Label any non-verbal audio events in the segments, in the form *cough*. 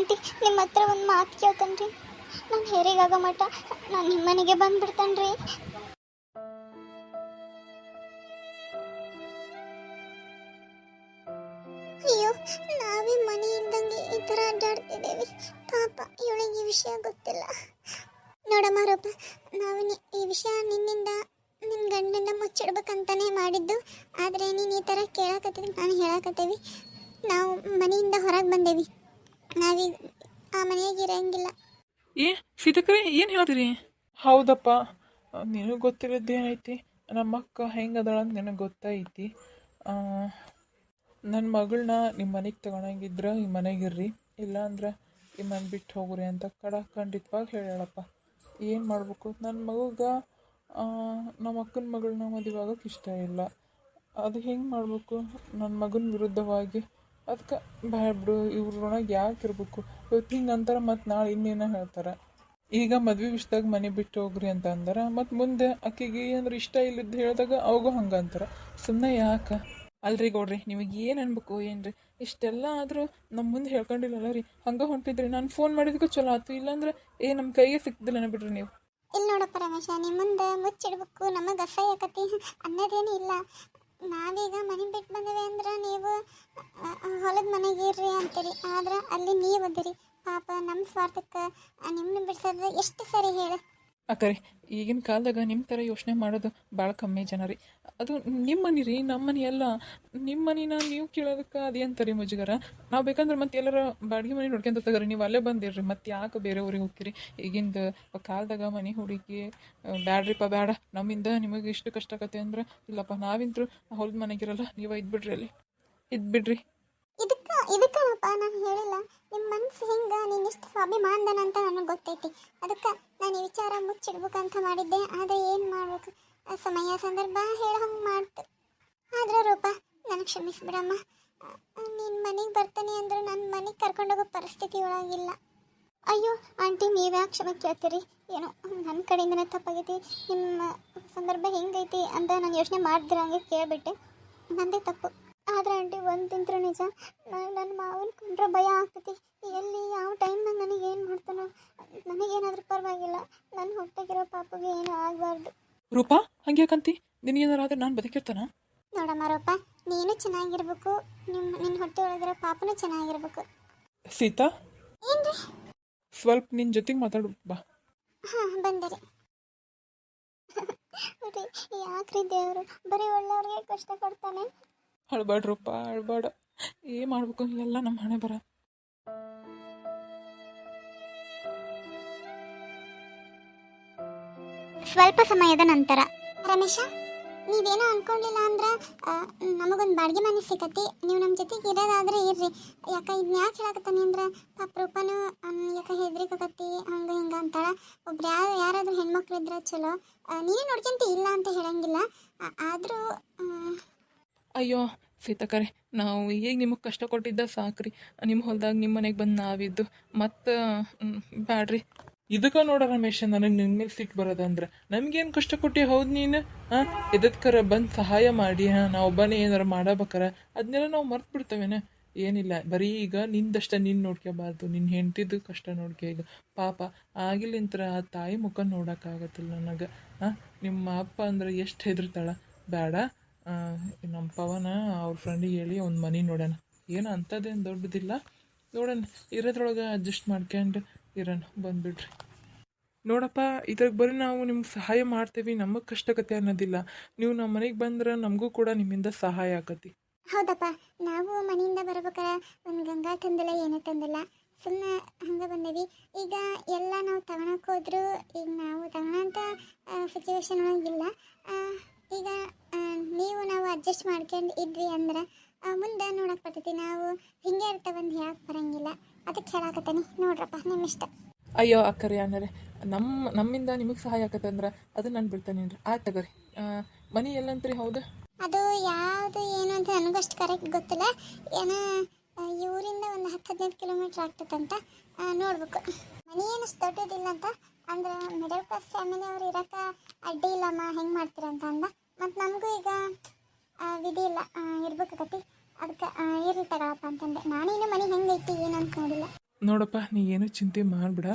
Aunty ನಿಮ್ಮ ಹತ್ರ ಒಂದು ಮಾತು ಕೇಳ್ತಾನೆ ರೀ ನಾನು ಹೇರಿಗಾಗೋ ಮಠ ನಾನು ನಿಮ್ಮ ಮನೆಗೆ ಬಂದ್ಬಿಡ್ತಾನೆ ರೀ ಅಯ್ಯೋ, ನಾವೇ ಮನೆ ಇಲ್ದಂಗೆ ಈ ಥರ ಅಡ್ಡಾಡ್ತಿದ್ದೇವೆ. ಪಾಪ, ಇವಳಿಗೆ ಈ ವಿಷಯ ಗೊತ್ತಿಲ್ಲ. ನೋಡಮ್ಮ ರೂಪ, ನಾವು ಈ ವಿಷಯ ನಿನ್ನಿಂದ ನಿನ್ನ ಗಂಡನ ಮುಚ್ಚಿಡ್ಬೇಕಂತಾನೆ ಮಾಡಿದ್ದು. ಆದರೆ ನೀನು ಈ ಥರ ಕೇಳಕತ್ತೀವಿ ನಾನು ಹೇಳಕತ್ತೇವಿ. ನಾವು ಮನೆಯಿಂದ ಹೊರಗೆ ಬಂದೇವಿ. ನಾವೀಗ ಆ ಮನೆಯಾಗ ಇರಂಗಿಲ್ಲ. ಏ ಸೀತಕ್ರಿ ಏನು ಹೇಳ್ತೀರಿ ಹೌದಪ್ಪ. ನಿನಗೆ ಗೊತ್ತಿರೋದೇನೈತಿ ನಮ್ಮ ಅಕ್ಕ ಹೆಂಗದಳ ಅದಾಳ ಅಂತ ನಿನಗೆ ಗೊತ್ತೈತಿ. ನನ್ನ ಮಗಳನ್ನ ನಿಮ್ಮ ಮನೆಗೆ ತಗೊಳಂಗಿದ್ರೆ ಈ ಮನೆಗಿರ್ರಿ ಇಲ್ಲ ಇಲ್ಲಾಂದ್ರೆ ಈ ಮನೆ ಬಿಟ್ಟು ಹೋಗ್ರಿ ಅಂತ ಕಡ ಖಂಡಿತವಾಗಿ ಹೇಳಪ್ಪ ಏನು ಮಾಡಬೇಕು? ನನ್ನ ಮಗುಗೆ ನಮ್ಮ ಅಕ್ಕನ ಮಗಳನ್ನ ಮದುವೆ ಆಗೋಕೆ ಇಷ್ಟ ಇಲ್ಲ. ಅದು ಹೆಂಗೆ ಮಾಡಬೇಕು? ನನ್ನ ಮಗನ ವಿರುದ್ಧವಾಗಿ ಅದಕ್ಕೆ ಬ್ಯಾಡ ಬಿಡು, ಇವ್ರೊಳಗೆ ಯಾಕೆ ಇರಬೇಕು? ಇವತ್ತು ಹಿಂಗೆ ಅಂತಾರೆ ಮತ್ತು ನಾಳೆ ಇನ್ನೇನೋ ಹೇಳ್ತಾರೆ? ಈಗ ಮದ್ವೆ ವಿಷಯದಾಗ ಮನೆ ಬಿಟ್ಟು ಹೋಗ್ರಿ ಅಂತ ಅಂದಾರ ಮತ್ತು ಮುಂದೆ ಅಕ್ಕಿಗೆ ಅಂದ್ರೆ ಇಷ್ಟ ಇಲ್ಲದ್ದು ಹೇಳಿದಾಗ ಅವಾಗೂ ಹಂಗೆ ಅಂತಾರೆ. ಸುಮ್ಮನೆ ಯಾಕೆ? ಅಲ್ರಿ ಗೌಡ್ರಿ, ನಿಮಗೆ ಏನು ಅನ್ಬೇಕು, ಏನ್ರಿ? ಇಷ್ಟೆಲ್ಲ ಆದರೂ ನಮ್ಮ ಮುಂದೆ ಹೇಳ್ಕೊಂಡಿಲ್ಲಲ್ಲ ರೀ, ಹಂಗೆ ಹೊಂಟಿದ್ರಿ, ನಾನು ಫೋನ್ ಮಾಡಿದಕ್ಕೂ ಚಲೋ ಆಯ್ತು ಇಲ್ಲಾಂದ್ರೆ ಏ ನಮ್ಮ ಕೈಗೆ ಸಿಕ್ತಿಲ್ಲ ಬಿಡ್ರಿ ನೀವು. ಇಲ್ಲಿ ನೋಡಪ್ಪ ರಮೇಶ ನಿಮ್ಮ ಮುಂದೆ ಮುಚ್ಚಿಡ್ಬೇಕು, ನಮಗೆ ಅಸಹ್ಯಕತಿ ಅನ್ನೋದೇನು ಇಲ್ಲ. ನಾವೀಗ ಮನೆ ಬಿಟ್ಟು ಬಂದೇವೆ ಅಂದ್ರೆ ನೀವು ಹೊಲದ ಮನೆಗೆ ಇರ್ರಿ ಅಂತೀರಿ ಆದ್ರೆ ಅಲ್ಲಿ ನೀವು ಅದಿರಿ. ಪಾಪ ನಮ್ಮ ಸ್ವಾರ್ಥಕ್ಕೆ ನಿಮ್ಮನ್ನ ಬಿಡ್ಸೋದು ಎಷ್ಟು ಸರಿ ಹೇಳು. ಅಕ್ಕರಿ ಈಗಿನ ಕಾಲದಾಗ ನಿಮ್ಮ ಥರ ಯೋಚನೆ ಮಾಡೋದು ಭಾಳ ಕಮ್ಮಿ ಜನ ರೀ. ಅದು ನಿಮ್ಮ ಮನೆ ರೀ, ನಮ್ಮ ಮನೆ ಅಲ್ಲ. ನಿಮ್ಮ ಮನಿನ ನೀವು ಕೇಳೋದಕ್ಕೆ ಅದೇಂತ ರೀ ಮುಜುಗರ. ನಾವು ಬೇಕಂದ್ರೆ ಮತ್ತೆ ಎಲ್ಲರ ಬಾಡಿಗೆ ಮನೆ ನೋಡ್ಕೊಂತ ತಗೋರಿ, ನೀವು ಅಲ್ಲೇ ಬಂದಿರ್ರಿ, ಮತ್ತೆ ಯಾಕೆ ಬೇರೆ ಊರಿಗೆ ಹೋಗ್ತೀರಿ? ಈಗಿಂದ ಕಾಲದಾಗ ಮನೆ ಹುಡುಗಿ ಬ್ಯಾಡ್ರಿಪ್ಪ ಬೇಡ ನಮ್ಮಿಂದ ನಿಮಗೆ ಇಷ್ಟು ಕಷ್ಟ ಆಗತ್ತೆ ಅಂದ್ರೆ, ಇಲ್ಲಪ್ಪ, ನಾವಿಂತ್ರು ಹೊಲ್ದ ಮನೆಗಿರಲ್ಲ ನೀವು ಇದ್ಬಿಡ್ರಿ ಅಲ್ಲಿ. ಇದ್ಬಿಡ್ರಿ ಇದಕ್ಕನಪ್ಪ ನಾನು ಹೇಳಿಲ್ಲ. ನಿಮ್ಮ ಮನಸ್ಸು ಹಿಂಗೆ? ನೀನು ಇಷ್ಟು ಸ್ವಾಭಿಮಾನದನ ಅಂತ ನನಗೆ ಗೊತ್ತೈತಿ. ಅದಕ್ಕೆ ನಾನು ಈ ವಿಚಾರ ಮುಚ್ಚಿಡ್ಬೇಕಂತ ಮಾಡಿದ್ದೆ. ಆದರೆ ಏನು ಮಾಡಬೇಕು? ಸಮಯ, ಸಂದರ್ಭ ಹೇಳೋ ಹಂಗೆ ಮಾಡ್ತು. ಆದ್ರೆ ರೂಪ ನನಗೆ ಕ್ಷಮಿಸ್ಬಿಡಮ್ಮ. ನಿನ್ನ ಮನೆಗೆ ಬರ್ತಾನೆ ಅಂದ್ರೆ ನನ್ನ ಮನೆಗೆ ಕರ್ಕೊಂಡೋಗೋ ಪರಿಸ್ಥಿತಿ ಒಳಗಿಲ್ಲ. ಅಯ್ಯೋ, ಆಂಟಿ ನೀವ್ಯಾ ಕ್ಷಮೆ ಕೇಳ್ತೀರಿ? ಏನೋ ನನ್ನ ಕಡೆಯಿಂದನೇ ತಪ್ಪಾಗೈತಿ. ನಿಮ್ಮ ಸಂದರ್ಭ ಹೆಂಗೈತಿ ಅಂತ ನಾನು ಯೋಚನೆ ಮಾಡ್ದಿರಂಗೆ ಕೇಳಿಬಿಟ್ಟೆ. ನಂದೇ ತಪ್ಪು. ಆದ್ರೆ ಆಂಟಿ ಒಂದು ತಿಂತ್ರ ನಿಜ. ನನ್ನ ಮಾವನ ಕಂಡ್ರೆ ಭಯ ಆಗ್ತೈತಿ. ಎಲ್ಲಿ ಯಾವ ಟೈಮ್ನಾಗ ನನಗೆ ಏನು ಮಾಡ್ತಾನೋ ನನಗೇನಾದ್ರೂ ಪರವಾಗಿಲ್ಲ. ನನ್ನ ಹೊಟ್ಟೆಗಿರೋ ಪಾಪಗೆ ಏನೂ ಆಗಬಾರ್ದು. ರೂಪಾ ಹಂಗೆ ಯಾಕಂತಿ? ನಿನಗೇನಾರ ಆದ್ರೆ ನಾನು ಬದುಕಿರ್ತಾನ? ನೋಡಮ್ಮ ರೂಪ ನೀನು ಚೆನ್ನಾಗಿರ್ಬೇಕು. ನಿಮ್ಮ ನಿನ್ನ ಹೊಟ್ಟೆ ಒಳಗಿರೋ ಪಾಪನೂ ಚೆನ್ನಾಗಿರ್ಬೇಕು. ಸೀತಾ? ಏನ್ರಿ? ಸ್ವಲ್ಪ ನಿನ್ನ ಜೊತೆಗೆ ಮಾತಾಡು ಬಾ. ಹಾಂ ಬಂದರೆ *laughs* ಯಾಕ್ರಿ ದೇವರು? ಬರೀ ಒಳ್ಳೆಯವ್ರಿಗೆ ಕಷ್ಟ ಕೊಡ್ತಾನೆ. ಅಳ್ಬೇಡ್ರಪ್ಪ, ಅಳ್ಬೇಡ. ಏ ಮಾಡ್ಬೇಕು? ಎಲ್ಲ ನಮ್ಮ ಹಣೆ ಬರ. ಸ್ವಲ್ಪ ಸಮಯದ ನಂತರ. ರಮೇಶ, ನೀವೇನೋ ಅನ್ಕೊಂಡಿಲ್ಲ ಅಂದ್ರೆ ನಮಗೊಂದು ಬಾಡಿಗೆ ಮನೆ ಸಿಗತ್ತೆ. ನೀವು ನಮ್ಮ ಜೊತೆಗೆ ಇರೋದಾದ್ರೆ ಇರ್ರಿ. ಯಾಕ ಇದನ್ನ ಯಾಕೆ ಹೇಳಕತ್ತಾನೆ ಅಂದ್ರ, ಪಾಪ ರೂಪನು ಯಾಕ ಹೆದ್ರಿಕತಿ ಹಂಗೆ ಹಿಂಗೆ ಅಂತಾಳ. ಒಬ್ರು ಯಾರು, ಯಾರಾದ್ರೂ ಹೆಣ್ಮಕ್ಳು ಇದ್ರೆ ಚಲೋ. ನೀನೇ ನೋಡ್ಕೊಂತ ಇಲ್ಲ ಅಂತ ಹೇಳಂಗಿಲ್ಲ. ಆದರೂ ಅಯ್ಯೋ, ಸೀತಾಕರೆ, ನಾವು ಈಗ ನಿಮಗೆ ಕಷ್ಟ ಕೊಟ್ಟಿದ್ದ ಸಾಕ್ರಿ. ನಿಮ್ಮ ಹೊಲ್ದಾಗ ನಿಮ್ಮ ಮನೆಗೆ ಬಂದು ನಾವಿದ್ದು. ಮತ್ತು ಬ್ಯಾಡ್ರಿ. ಇದಕ್ಕೆ ನೋಡ ರಮೇಶ, ನನಗೆ ನಿನ್ನ ಮೇಲೆ ಸಿಟ್ಟು ಬರೋದಂದ್ರೆ. ನಮ್ಗೇನು ಕಷ್ಟ ಕೊಟ್ಟಿ ಹೌದು ನೀನು? ಹಾಂ ಇದಕ್ಕರ ಬಂದು ಸಹಾಯ ಮಾಡಿ, ಹಾಂ, ನಾವು ಒಬ್ಬನೇ ಏನಾರು ಮಾಡಬೇಕಾರ. ಅದನ್ನೆಲ್ಲ ನಾವು ಮರ್ತು ಬಿಡ್ತೇವೇನ? ಏನಿಲ್ಲ, ಬರೀ ಈಗ ನಿಂದಷ್ಟ ನೀನು ನೋಡ್ಕೋಬಾರ್ದು ನಿನ್ನ ಹೆಂಡ್ತಿದ್ದು ಕಷ್ಟ ನೋಡ್ಕೊ ಈಗ. ಪಾಪ ಆಗಿಲ್ಲಿಂತರ ಆ ತಾಯಿ ಮುಖ ನೋಡೋಕ್ಕಾಗತ್ತಿಲ್ಲ ನನಗೆ. ಹಾಂ ನಿಮ್ಮ ಅಪ್ಪ ಅಂದ್ರೆ ಎಷ್ಟು ಹೆದರ್ತಾಳ? ಬೇಡ ನಮ್ಮ ಪವನ ಅವ್ರ ಫ್ರೆಂಡಿಗೆ ಹೇಳಿ ಒಂದು ಮನೆ ನೋಡೋಣ. ಏನು ಅಂಥದ್ದೇನು ದೊಡ್ಡದಿಲ್ಲ. ನೋಡೋಣ, ಇರೋದ್ರೊಳಗೆ ಅಡ್ಜಸ್ಟ್ ಮಾಡ್ಕೊಂಡು ಇರೋಣ, ಬಂದುಬಿಡ್ರಿ. ನೋಡಪ್ಪ, ಇದ್ರಾಗ ಬರೀ ನಾವು ನಿಮ್ಗೆ ಸಹಾಯ ಮಾಡ್ತೀವಿ, ನಮಗೆ ಕಷ್ಟಕತೆ ಅನ್ನೋದಿಲ್ಲ. ನೀವು ನಮ್ಮ ಮನೆಗೆ ಬಂದ್ರೆ ನಮಗೂ ಕೂಡ ನಿಮ್ಮಿಂದ ಸಹಾಯ ಆಕತಿ. ಹೌದಪ್ಪ, ನಾವು ಮನೆಯಿಂದ ಬರ್ಬೇಕಾರೆ ಒಂದು ಗಂಗಾ ತಂದಿಲ್ಲ ಏನೂ ತಂದಿಲ್ಲ ಸುಮ್ಮನೆ ಹಂಗೆ ಬಂದೇವಿ. ಈಗ ಎಲ್ಲ ನಾವು ತಗೊಳಕ್ ಹೋದ್ರು, ಈಗ ನಾವು ತಗೊಳಂತ ಸಿಚುವೇಶನ್ ಒಳಗಿಲ್ಲ ಈಗ ನೀವು ನಾವು ಅಡ್ಜಸ್ಟ್ ಮಾಡ್ಕೊಂಡು ಇದ್ವಿ ಅಂದ್ರೆ ಮುಂದೆ ನೋಡಕ್ ಬರ್ತೈತಿ ನಾವು ಹಿಂಗೆ ಇರ್ತಾವಂದು ಹೇಳಕ್ ಬರಂಗಿಲ್ಲ. ಅದಕ್ಕೆ ಹೇಳಾಕತ್ತಾನೆ ನೋಡ್ರಪ್ಪ ನಿಮ್ಮ ಇಷ್ಟ. ಅಯ್ಯೋ ಅಕ್ಕರಿ ಅಂದ್ರೆ ನಮ್ಮ ನಮ್ಮಿಂದ ನಿಮಗೆ ಸಹಾಯ ಆಗತ್ತೆ ಅಂದ್ರೆ ಅದು ನಾನು ಬಿಡ್ತಾನೆ ಆಯ್ತು ತಗೋರಿ. ಮನಿ ಎಲ್ಲಂತ್ರಿ ಹೌದು? ಅದು ಯಾವುದು ಏನು ಅಂತ ನನಗೂ ಅಷ್ಟು ಕರೆಕ್ಟ್ ಗೊತ್ತಿಲ್ಲ. ಏನೋ ಇವರಿಂದ ಒಂದು ಹತ್ತು ಹದಿನೈದು ಕಿಲೋಮೀಟ್ರ್ ಆಗ್ತದಂತ ಆ, ನೋಡ್ಬೇಕು. ಮನಿ ಏನು ಅಷ್ಟು ದೊಡ್ಡದಿಲ್ಲ ಅಂತ ಅಂದ್ರೆ ಮಿಡಲ್ ಕ್ಲಾಸ್ ಫ್ಯಾಮಿಲಿ ಅವ್ರು ಇರೋಕೆ ಅಡ್ಡಿ ಇಲ್ಲಮ್ಮ ಹೆಂಗೆ ಮಾಡ್ತೀರಂತ ಅಂದ. ಮತ್ತು ನಮಗೂ ಈಗ ವಿಧಿ ಇಲ್ಲ ಇರ್ಬೇಕಾಗತ್ತೆ ಇರ್ಬೇಕಾಗತಿ ಅದಕ್ಕೆ ಇರ್ಲಿ ತಗೊಳಪ್ಪ ಅಂತಂದೆ. ನಾನೇನು ಮನೆ ಹೆಂಗೈತಿ ಏನಂತ ನೋಡಿಲ್ಲ. ನೋಡಪ್ಪ ನೀ ಏನು ಚಿಂತೆ ಮಾಡಿಬಿಡ.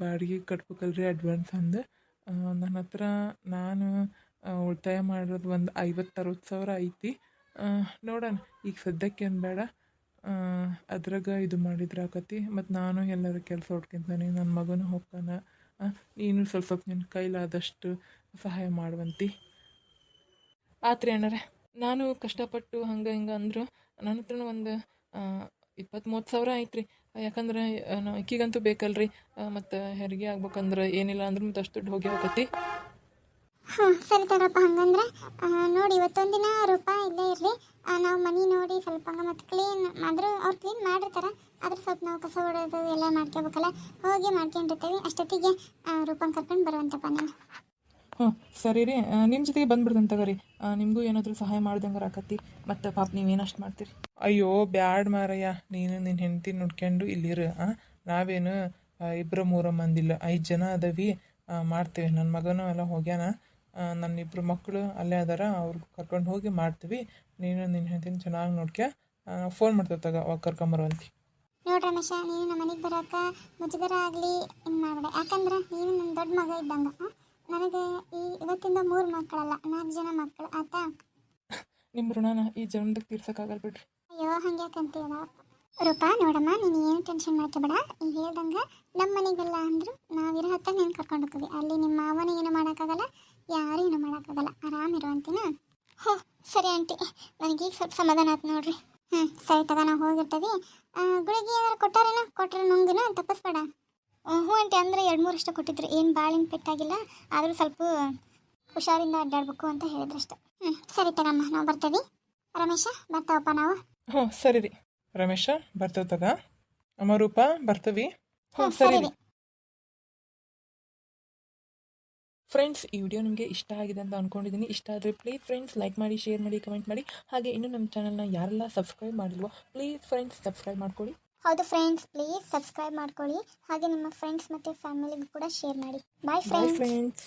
ಬಾಡಿಗೆ ಕಟ್ಬೇಕಲ್ರಿ ಅಡ್ವಾನ್ಸ್ ಅಂದು. ನನ್ನ ಹತ್ರ ನಾನು ಉಳಿತಾಯ ಮಾಡಿರೋದು ಒಂದು ಐವತ್ತು ಅರವತ್ತು ಸಾವಿರ ಐತಿ. ನೋಡೋಣ, ಈಗ ಸದ್ಯಕ್ಕೆ ಏನು ಬೇಡ. ಅದ್ರಾಗ ಇದು ಮಾಡಿದ್ರೆ ಆಕತಿ. ಮತ್ತು ನಾನು ಎಲ್ಲರ ಕೆಲಸ ಹೊಡ್ಕೊಂತಾನೆ ನನ್ನ ಮಗನೂ ಹೋಗ್ತಾನ. ನೀನು ಸ್ವಲ್ಪ ಸ್ವಲ್ಪ ನಿನ್ನ ಕೈಲಾದಷ್ಟು ಸಹಾಯ ಮಾಡುವಂತಿ. ಆತ್ರಿ ಅಣ್ಣಾರೆ ನಾನು ಕಷ್ಟಪಟ್ಟು ಹಂಗೆ ಹಿಂಗೆ ಅಂದರು. ನನ್ನ ಹತ್ರ ಒಂದು ಇಪ್ಪತ್ತು ಮೂವತ್ತು ಸಾವಿರ ಐತ್ರಿ ಯಾಕಂದ್ರೆ ನಾವು ಬೇಕಲ್ರಿ. ಮತ್ತು ಹೆರಿಗೆ ಆಗ್ಬೇಕಂದ್ರೆ ಏನಿಲ್ಲ ಅಂದ್ರೆ ಮತ್ತೆ ಅಷ್ಟು ದುಡ್ಡು ಹೋಗಿ ಹೋಗತ್ತಿ. ಹಾಂ, ಸರಿ ತಗಪ್ಪ ಹಂಗಂದ್ರೆ ನೋಡಿ ಇವತ್ತೊಂದಿನ ರೂಪಾಯಿ ಇಲ್ಲೇ ಇರಲಿ ನಾವು ಮನೆ ನೋಡಿ ಸ್ವಲ್ಪ ಮತ್ತೆ ಕ್ಲೀನ್ ಆದರೂ ಅವ್ರು ಕ್ಲೀನ್ ಮಾಡಿರ್ತಾರೆ. ಆದ್ರೆ ಸ್ವಲ್ಪ ನಾವು ಕಸ ಹೊಡೋದು ಎಲ್ಲ ಮಾಡ್ಕೋಬೇಕಲ್ಲ. ಹೋಗಿ ಮಾಡ್ಕೊಂಡಿರ್ತೀವಿ. ಅಷ್ಟೊತ್ತಿಗೆ ರೂಪಾಯಿ ಕರ್ಕೊಂಡು ಬರುವಂತಪ್ಪ ನಾನು. ಹ್ಞೂ ಸರಿ ರೀ. ನಿಮ್ಮ ಜೊತೆಗೆ ಬಂದ್ಬಿಡ್ದಂತ ತಗೋರಿ. ನಿಮಗೂ ಏನಾದರೂ ಸಹಾಯ ಮಾಡ್ದಂಗೆ ಆಕತಿ ಮತ್ತು ಪಾಪ ನೀವೇನು ಅಷ್ಟು ಮಾಡ್ತೀರಿ? ಅಯ್ಯೋ ಬ್ಯಾಡ್ ಮಾರಯ್ಯ. ನೀನು ನಿನ್ನ ಹೆಂಡತಿ ನೋಡ್ಕೊಂಡು ಇಲ್ಲಿರು? ನಾವೇನು ಇಬ್ಬರು ಮೂರ ಮಂದಿಲ್ಲ. ಐದು ಜನ ಅದವಿ. ಮಾಡ್ತೀವಿ. ನನ್ನ ಮಗನೂ ಎಲ್ಲ ಹೋಗ್ಯಾನ. ನನ್ನ ಇಬ್ಬರು ಮಕ್ಕಳು ಅಲ್ಲೇ ಅದಾರ. ಅವ್ರಿಗೆ ಕರ್ಕೊಂಡು ಹೋಗಿ ಮಾಡ್ತೀವಿ. ನೀನು ನಿನ್ನ ಹೆಂಡತಿನ ಚೆನ್ನಾಗಿ ನೋಡ್ಕೊ ಫೋನ್ ಮಾಡ್ತೇವೆ ತಗ ಅವಾಗ ಕರ್ಕೊಂಬರುವಂತಿ ನೋಡ್ರಿ ರಮೇಶ ನೀನು ನಮ್ಮ ಮನೆಗೆ ಬರೋಕೆ ಮುಜುಗರ ಆಗಲಿ ಏನು ಮಾಡಬೇಡ. ಯಾಕಂದ್ರೆ ನೀನು ನನ್ನ ದೊಡ್ಡ ಮಗ ಇದ್ದಂಗೆ? ನನಗೆ ಈ ಇವತ್ತಿಂದ ಮೂರು ಮಕ್ಕಳಲ್ಲ ನಾಲ್ಕು ಜನ ಮಕ್ಕಳು ಆತಾ ನಿಮ್ಮ ಋಣನ ಈ ಜನ್ಮದಾಗ ತೀರ್ಸೋಕ್ಕಾಗಲ್ಲ ಬಿಡ್ರಿ. ಅಯ್ಯೋ ಹಂಗೆ ಯಾಕಂತೀಯಲ್ಲ ರೂಪಾ ನೋಡಮ್ಮ ನೀನು ಏನು ಟೆನ್ಷನ್ ಮಾಡ್ಕೋಬೇಡ ಈಗ ಹೇಳ್ದಂಗೆ ನಮ್ಮ ಮನೆಗೆಲ್ಲ ಅಂದ್ರು ನಾವಿರೋ ಹತ್ತ ನೀನು ಕರ್ಕೊಂಡು ಹೋಗ್ತೀವಿ. ಅಲ್ಲಿ ನಿಮ್ಮ ಮಾವನ ಏನು ಮಾಡೋಕ್ಕಾಗಲ್ಲ ಯಾರು ಏನು ಮಾಡೋಕ್ಕಾಗಲ್ಲ. ಆರಾಮಿರುವಂತಿನ ಹೋ ಸರಿ ಆಂಟಿ. ನನಗೆ ಈಗ ಸ್ವಲ್ಪ ಸಮಾಧಾನ ಆಯ್ತು ನೋಡ್ರಿ. ಹ್ಞೂ ಸರಿ ತಗ ನಾವು ಹೋಗಿರ್ತೀವಿ. ಗುಳಿಗೆ ಏನಾರು ಕೊಟ್ಟಾರೇನ? ಕೊಟ್ಟರೆ ನುಂಗಿನ ತಪ್ಪಿಸ್ಬೇಡ. ಹ್ಞೂ ಆಂಟಿ ಅಂದರೆ ಎರಡು ಮೂರು ಅಷ್ಟೇ ಕೊಟ್ಟಿದ್ರು. ಏನು ಭಾಳಿನ ಪೆಟ್ಟಾಗಿಲ್ಲ ಆದರೂ ಸ್ವಲ್ಪ ಹುಷಾರಿಂದ ಅಡ್ಡಾಡ್ಬೇಕು ಅಂತ ಹೇಳಿದ್ರಷ್ಟೆ. ಹ್ಞೂ ಸರಿ ತಗಮ್ಮ ನಾವು ಬರ್ತೀವಿ. ರಮೇಶ ಬರ್ತಾವಪ್ಪ ನಾವು? ಹ್ಞೂ ಸರಿ ರೀ. ರಮೇಶ ಬರ್ತೇವೆ ತಗ. ಅಮರೂಪ ಬರ್ತೀವಿ. ಹ್ಞೂ ಸರಿ ರೀ. ಫ್ರೆಂಡ್ಸ್ ಈ ವಿಡಿಯೋ ನಿಮಗೆ ಇಷ್ಟ ಆಗಿದೆ ಅಂತ ಅಂದ್ಕೊಂಡಿದ್ದೀನಿ ಇಷ್ಟ ಆದರೆ ಪ್ಲೀಸ್ ಫ್ರೆಂಡ್ಸ್ ಲೈಕ್ ಮಾಡಿ ಶೇರ್ ಮಾಡಿ ಕಮೆಂಟ್ ಮಾಡಿ. ಹಾಗೆ ಇನ್ನೂ ನಮ್ಮ ಚಾನಲ್ನ ಯಾರೆಲ್ಲ ಸಬ್ಸ್ಕ್ರೈಬ್ ಮಾಡಿಲ್ವೋ ಪ್ಲೀಸ್ ಫ್ರೆಂಡ್ಸ್ ಸಬ್ಸ್ಕ್ರೈಬ್ ಮಾಡ್ಕೊಳ್ಳಿ. ಹೌದು ಫ್ರೆಂಡ್ಸ್ ಪ್ಲೀಸ್ ಸಬ್ಸ್ಕ್ರೈಬ್ ಮಾಡ್ಕೊಳ್ಳಿ. ಹಾಗೆ ನಿಮ್ಮ ಫ್ರೆಂಡ್ಸ್ ಮತ್ತು ಫ್ಯಾಮಿಲಿಗೂ ಕೂಡ ಶೇರ್ ಮಾಡಿ. Bye friends